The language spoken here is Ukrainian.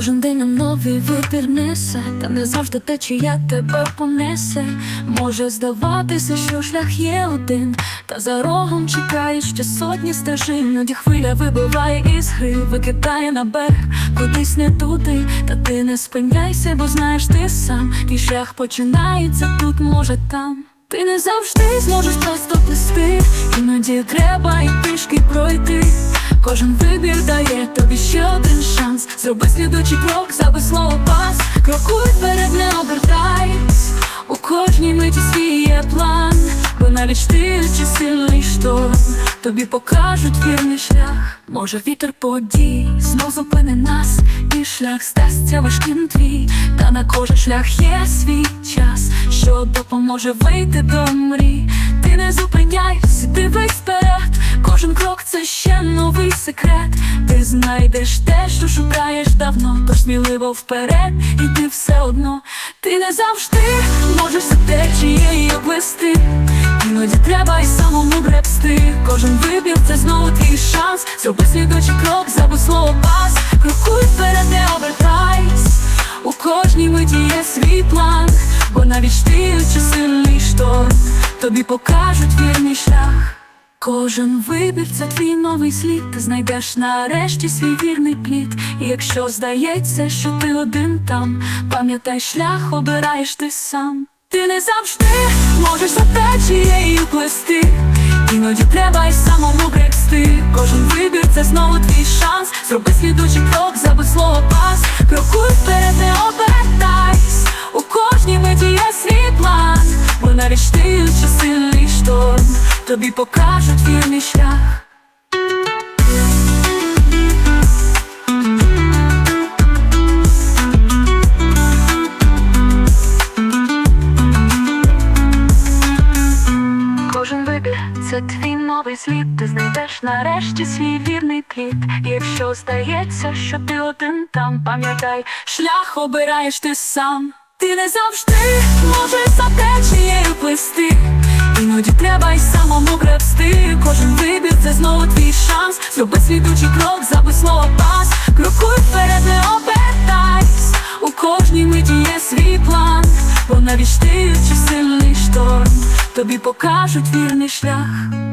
Кожен день новий вибір несе, та не завжди те, чия тебе понесе. Може здаватися, що шлях є один, та за рогом чекаєш ще сотні стежин. Іноді хвиля вибиває із гри, викидає на берег кудись не туди, та ти не спиняйся, бо знаєш ти сам. Твій шлях починається тут, може там. Ти не завжди зможеш просто плисти, іноді треба і пішки пройти. Кожен вибір дає тобі ще один шанс. Зроби слідучий крок, заби слово пас. Крокуй вперед, не обертайся. У кожній миті свій є план, бо навіть штиль чи сильний шторм тобі покажуть вірний шлях. Може вітер подій знов зупини нас, і шлях стасться важким твій, та на кожен шлях є свій час, що допоможе вийти до мрій. Ти не зупиняйся, секрет. Ти знайдеш те, що шукаєш давно, тож сміливо вперед, і ти все одно, ти не завжди можеш за течією плести. Іноді треба і самому гребсти. Кожен вибір це знову твій шанс. Зроби слідучий крок, забудь слово пас. Крокуй вперед, не обертайся. У кожній миті є свій план, бо навіть штиль чи сильний шторм тобі покажуть вірний шлях. Кожен вибір це твій новий слід, ти знайдеш нарешті свій вірний плід. І якщо здається, що ти один там, пам'ятай, шлях обираєш ти сам. Ти не завжди можеш за течією плести. Іноді треба й самому гребсти. Кожен вибір це знову твій шанс. Зроби слідучий крок, забудь слово пас. Крокуй вперед, тобі покажуть вірний шлях. Кожен вибір це твій новий слід, ти знайдеш нарешті свій вірний. І якщо здається, що ти один там, пам'ятай, шлях обираєш ти сам. Ти не завжди можеш за течією плисти. Іноді треба й самому гребсти. Кожен вибір це знову твій шанс. Зроби слідучий крок, забудь слово пас. Крокуй вперед, не обертайся. У кожній миті є свій план, бо навіть ти чи сильний шторм тобі покажуть вірний шлях.